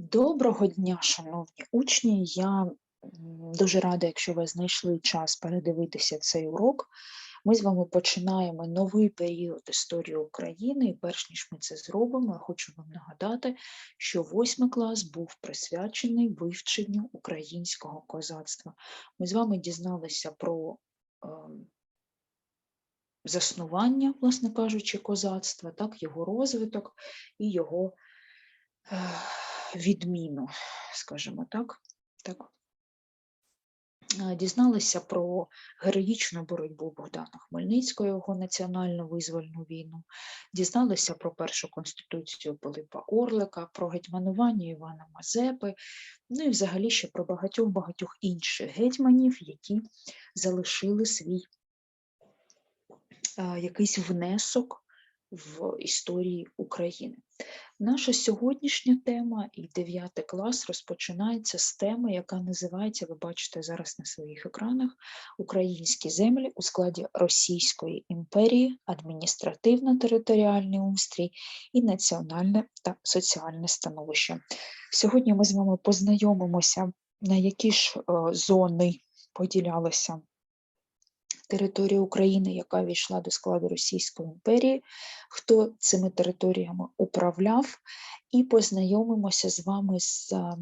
Доброго дня, шановні учні. Я дуже рада, якщо ви знайшли час передивитися цей урок. Ми з вами починаємо новий період історії України. І перш ніж ми це зробимо, я хочу вам нагадати, що восьмий клас був присвячений вивченню українського козацтва. Ми з вами дізналися про ем, заснування, власне кажучи, козацтва, так, його розвиток і його відміну, скажімо так. так. Дізналися про героїчну боротьбу Богдана Хмельницького, його національну визвольну війну, дізналися про першу конституцію Пилипа Орлика, про гетьманування Івана Мазепи, ну і взагалі ще про багатьох-багатьох інших гетьманів, які залишили свій е, якийсь внесок в історії України. Наша сьогоднішня тема і 9 клас розпочинається з теми, яка називається, ви бачите зараз на своїх екранах, Українські землі у складі Російської імперії, адміністративно-територіальний устрій і національне та соціальне становище. Сьогодні ми з вами познайомимося, на які ж е, зони поділялися територія України, яка війшла до складу Російської імперії, хто цими територіями управляв, і познайомимося з вами з ем,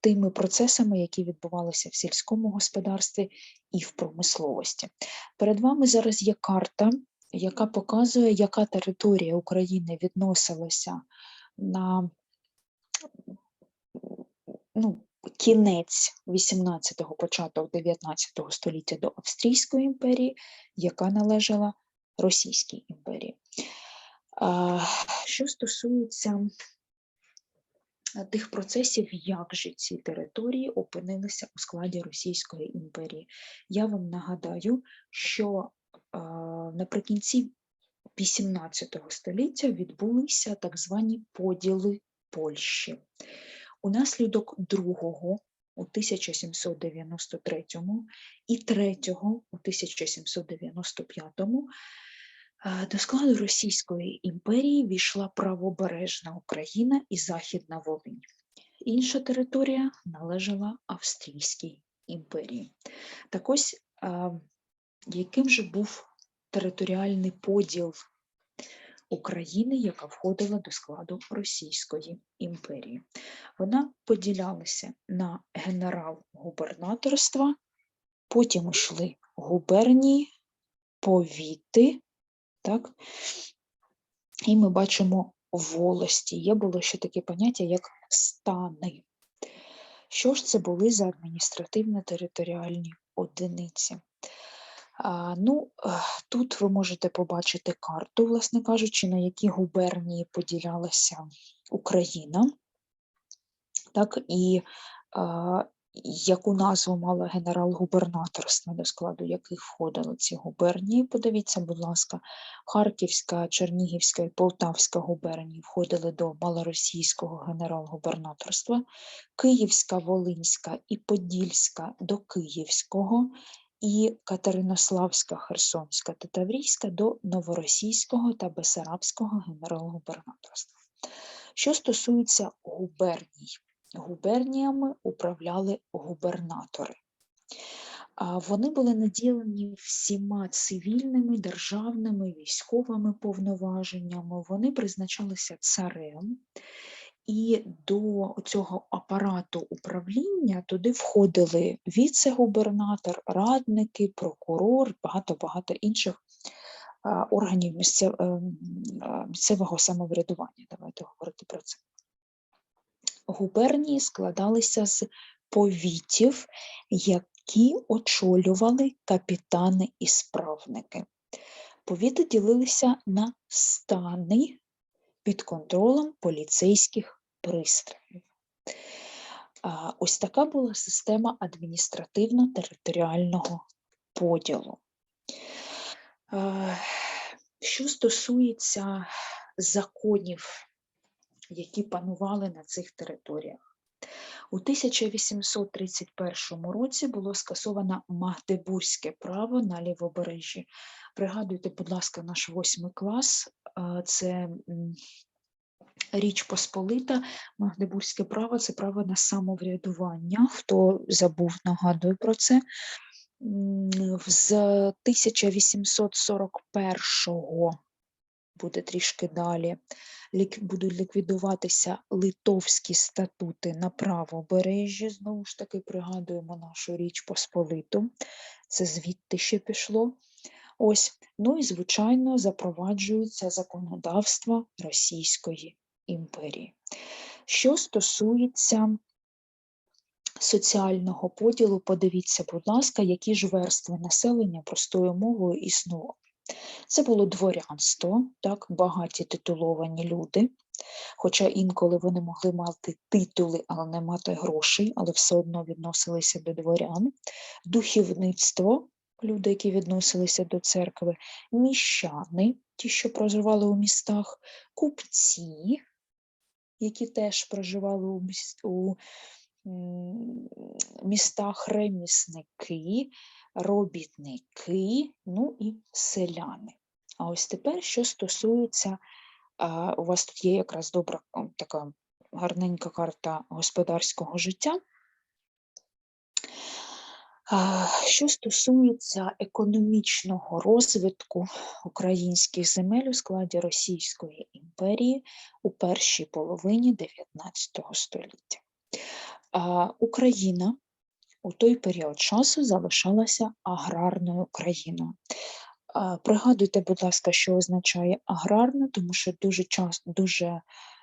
тими процесами, які відбувалися в сільському господарстві і в промисловості. Перед вами зараз є карта, яка показує, яка територія України відносилася на ну, кінець 18-го, початок 19 століття до Австрійської імперії, яка належала Російській імперії. Що стосується тих процесів, як же ці території опинилися у складі Російської імперії, я вам нагадаю, що наприкінці 18 століття відбулися так звані поділи Польщі. Унаслідок другого у 1793 і третього у 1795 е, до складу Російської імперії війшла правобережна Україна і Західна Волинь. Інша територія належала Австрійській імперії. Так ось, е, яким же був територіальний поділ України, яка входила до складу Російської імперії. Вона поділялася на генерал-губернаторства, потім йшли губернії, повіти, так? і ми бачимо волості. Є було ще таке поняття, як стани. Що ж це були за адміністративно-територіальні одиниці? Ну, тут ви можете побачити карту, власне кажучи, на які губернії поділялася Україна. Так, і а, яку назву мала генерал-губернаторства, до складу яких входили ці губернії. Подивіться, будь ласка, Харківська, Чернігівська і Полтавська губернії входили до малоросійського генерал-губернаторства, Київська, Волинська і Подільська до Київського і Катеринославська, Херсонська та Таврійська до Новоросійського та Бесарабського генерал-губернаторства. Що стосується губерній, губерніями управляли губернатори. Вони були наділені всіма цивільними, державними, військовими повноваженнями, вони призначалися царем, і до цього апарату управління туди входили віце-губернатор, радники, прокурор, багато-багато інших органів ем, місцевого самоврядування. Давайте говорити про це. Губернії складалися з повітів, які очолювали капітани і справники. Повіти ділилися на стани під контролем поліцейських пристроїв. Ось така була система адміністративно-територіального поділу. Що стосується законів, які панували на цих територіях, у 1831 році було скасовано Магдебурзьке право на лівобережжі. Пригадуйте, будь ласка, наш восьмий клас це Річ Посполита, Магдебурзьке право це право на самоврядування. Хто забув, нагадую про це. З 1841-го, буде трішки далі. Будуть ліквідуватися литовські статути на правобережжі. Знову ж таки, пригадуємо нашу Річ Посполиту. Це звідти ще пішло. Ось, ну і звичайно, запроваджується законодавство Російської імперії. Що стосується соціального поділу, подивіться, будь ласка, які ж верстви населення простою мовою існували. Це було дворянство, так, багаті титуловані люди, хоча інколи вони могли мати титули, але не мати грошей, але все одно відносилися до дворян, духовництво, люди, які відносилися до церкви, міщани, ті, що проживали у містах, купці, які теж проживали у, міс- у містах, ремісники, робітники, ну і селяни. А ось тепер, що стосується, у вас тут є якраз добра така гарненька карта господарського життя. Що стосується економічного розвитку українських земель у складі Російської імперії у першій половині 19 століття. Україна у той період часу залишалася аграрною країною. Пригадуйте, будь ласка, що означає аграрна, тому що дуже часто, дуже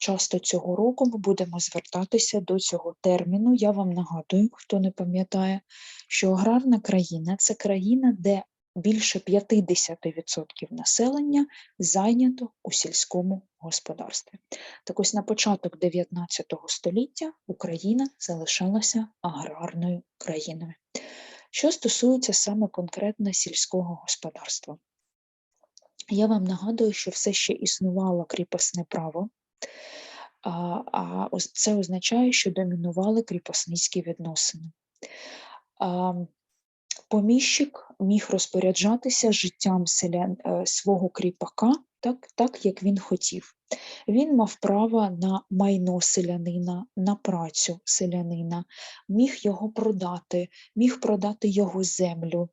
часто цього року ми будемо звертатися до цього терміну. Я вам нагадую, хто не пам'ятає, що аграрна країна це країна, де більше 50% населення зайнято у сільському господарстві. Так ось на початок 19 століття Україна залишалася аграрною країною. Що стосується саме конкретно сільського господарства, я вам нагадую, що все ще існувало кріпосне право, а, це означає, що домінували кріпосницькі відносини. Поміщик міг розпоряджатися життям селян е, свого кріпака так, так, як він хотів. Він мав право на майно селянина, на працю селянина, міг його продати, міг продати його землю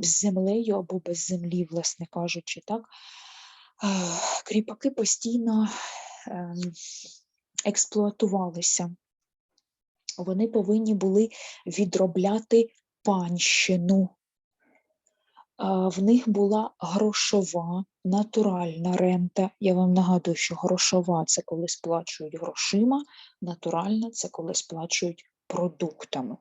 з землею або без землі, власне кажучи. Так? Кріпаки постійно ем, експлуатувалися. Вони повинні були відробляти панщину. В них була грошова, натуральна рента. Я вам нагадую, що грошова це коли сплачують грошима, натуральна це коли сплачують продуктами.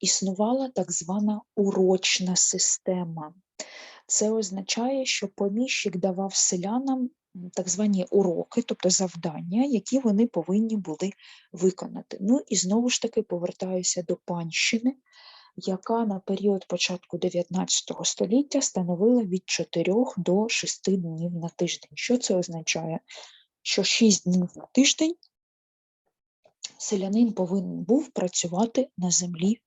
Існувала так звана урочна система. Це означає, що поміщик давав селянам так звані уроки, тобто завдання, які вони повинні були виконати. Ну і знову ж таки повертаюся до панщини, яка на період початку 19 століття становила від 4 до 6 днів на тиждень. Що це означає? Що 6 днів на тиждень селянин повинен був працювати на землі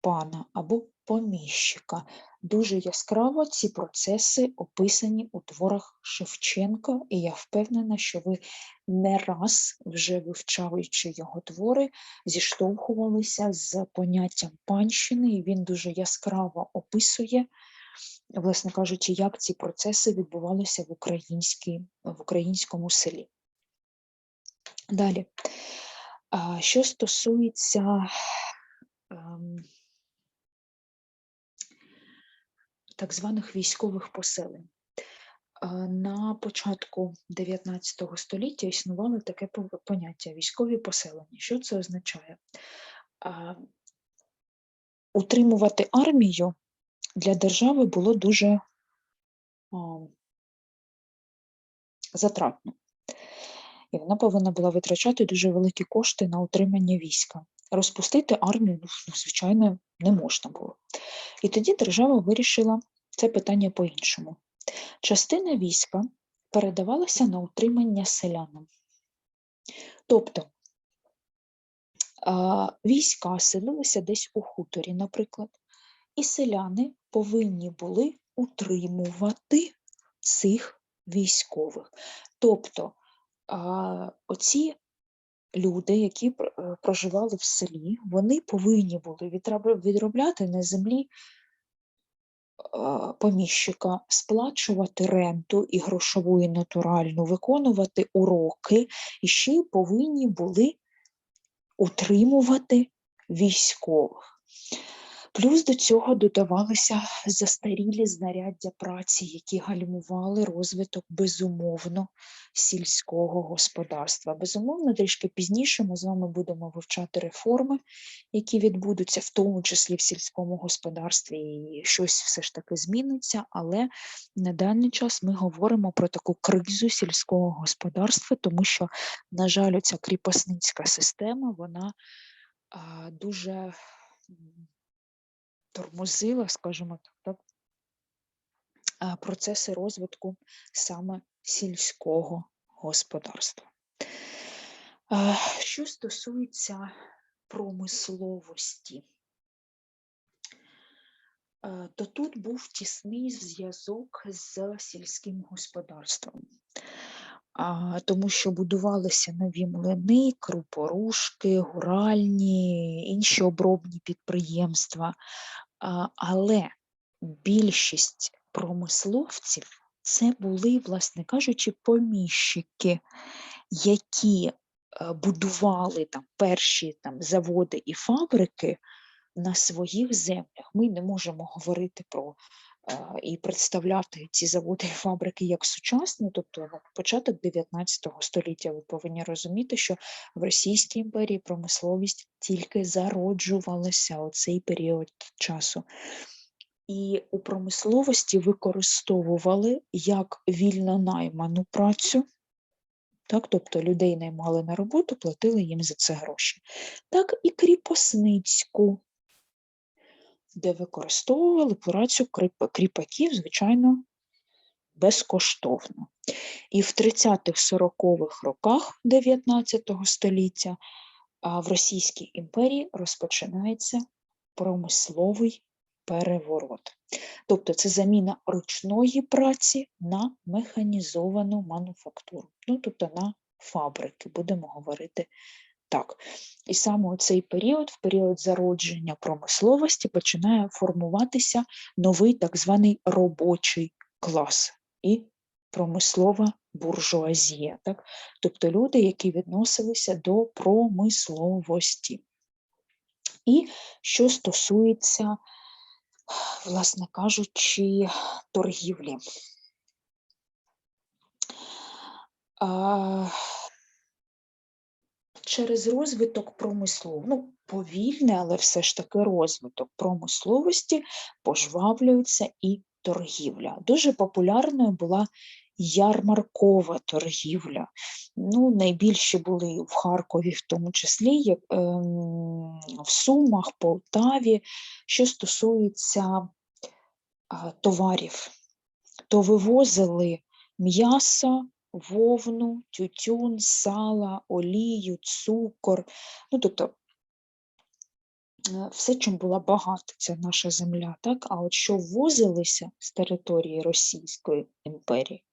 пана або поміщика. Дуже яскраво ці процеси описані у творах Шевченка, і я впевнена, що ви не раз, вже вивчаючи його твори, зіштовхувалися з поняттям панщини, і він дуже яскраво описує, власне кажучи, як ці процеси відбувалися в, в українському селі. Далі, що стосується так званих військових поселень. На початку 19 століття існувало таке поняття військові поселення. Що це означає? Утримувати армію для держави було дуже затратно. І вона повинна була витрачати дуже великі кошти на утримання війська. Розпустити армію, ну, звичайно, не можна було. І тоді держава вирішила це питання по-іншому. Частина війська передавалася на утримання селянам. Тобто війська селилися десь у хуторі, наприклад, і селяни повинні були утримувати цих військових. Тобто оці люди, які е, проживали в селі, вони повинні були відробляти на землі поміщика, сплачувати ренту і грошову, і натуральну, виконувати уроки, і ще повинні були утримувати військових. Плюс до цього додавалися застарілі знаряддя праці, які гальмували розвиток безумовно сільського господарства. Безумовно, трішки пізніше ми з вами будемо вивчати реформи, які відбудуться, в тому числі в сільському господарстві, і щось все ж таки зміниться. Але на даний час ми говоримо про таку кризу сільського господарства, тому що, на жаль, ця кріпосницька система вона а, дуже тормозила, скажімо так, так, процеси розвитку саме сільського господарства. Що стосується промисловості, то тут був тісний зв'язок з сільським господарством. Тому що будувалися нові млини, крупорушки, гуральні, інші обробні підприємства. Але більшість промисловців це були, власне кажучи, поміщики, які е, будували там перші там заводи і фабрики на своїх землях. Ми не можемо говорити про і представляти ці заводи і фабрики як сучасні, тобто ну, початок 19 століття. Ви повинні розуміти, що в Російській імперії промисловість тільки зароджувалася у цей період часу. І у промисловості використовували як вільно найману працю, так, тобто людей наймали на роботу, платили їм за це гроші, так і кріпосницьку, де використовували працю кріпаків, звичайно, безкоштовно. І в 30-40-х роках 19 століття в Російській імперії розпочинається промисловий переворот. Тобто це заміна ручної праці на механізовану мануфактуру, ну тобто на фабрики, будемо говорити так. І саме у цей період, в період зародження промисловості, починає формуватися новий так званий робочий клас і промислова буржуазія, так? тобто люди, які відносилися до промисловості. І що стосується, власне кажучи, торгівлі. А, через розвиток промислов, ну, повільний, але все ж таки розвиток промисловості пожвавлюється і торгівля. Дуже популярною була ярмаркова торгівля. Ну, найбільші були в Харкові, в тому числі, як, ем, в Сумах, Полтаві. Що стосується а, товарів, то вивозили м'ясо, вовну, тютюн, сала, олію, цукор. Ну, тобто е, все, чим була багата ця наша земля, так? А от що ввозилися з території Російської імперії,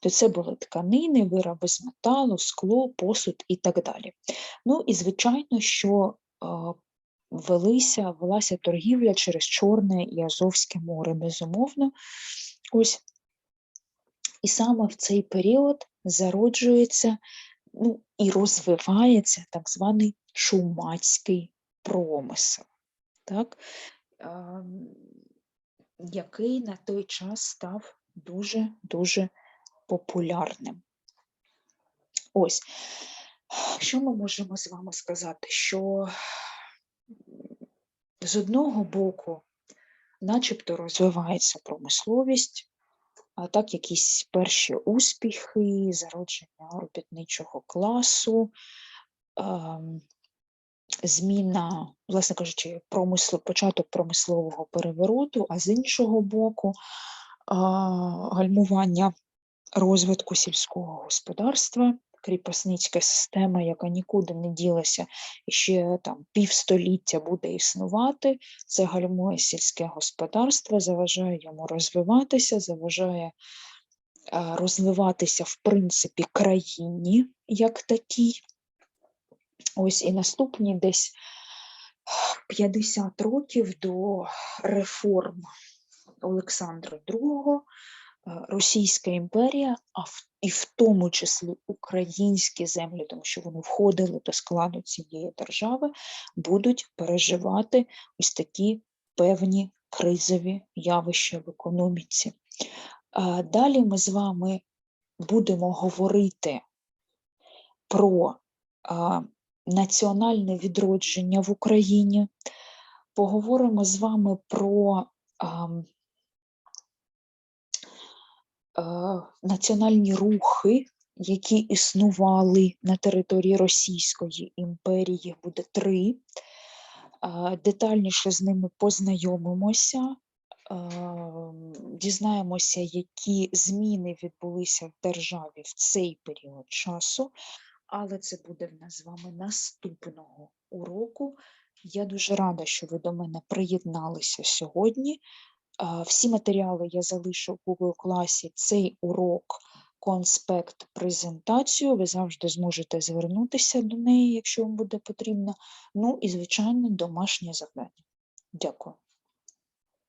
то це були тканини, вироби з металу, скло, посуд і так далі. Ну і звичайно, що е, велися, велася торгівля через Чорне і Азовське море, безумовно. Ось і саме в цей період зароджується ну, і розвивається так званий чумацький промисел, так? ем, який на той час став дуже-дуже популярним. Ось, що ми можемо з вами сказати? Що з одного боку, начебто розвивається промисловість, а так якісь перші успіхи, зародження робітничого класу, ем, зміна, власне кажучи, промисло, початок промислового перевороту, а з іншого боку, гальмування розвитку сільського господарства, кріпосницька система, яка нікуди не ділася і ще там півстоліття буде існувати. Це гальмує сільське господарство, заважає йому розвиватися, заважає е, розвиватися в принципі країні як такій. Ось і наступні десь 50 років до реформ Олександра II, е, Російська імперія, і в тому числі українські землі, тому що вони входили до складу цієї держави, будуть переживати ось такі певні кризові явища в економіці. Далі ми з вами будемо говорити про національне відродження в Україні. Поговоримо з вами про національні рухи, які існували на території Російської імперії, буде три. Детальніше з ними познайомимося, дізнаємося, які зміни відбулися в державі в цей період часу, але це буде в нас з вами наступного уроку. Я дуже рада, що ви до мене приєдналися сьогодні. Всі матеріали я залишу в Google класі. Цей урок, конспект, презентацію. Ви завжди зможете звернутися до неї, якщо вам буде потрібно. Ну і, звичайно, домашнє завдання. Дякую.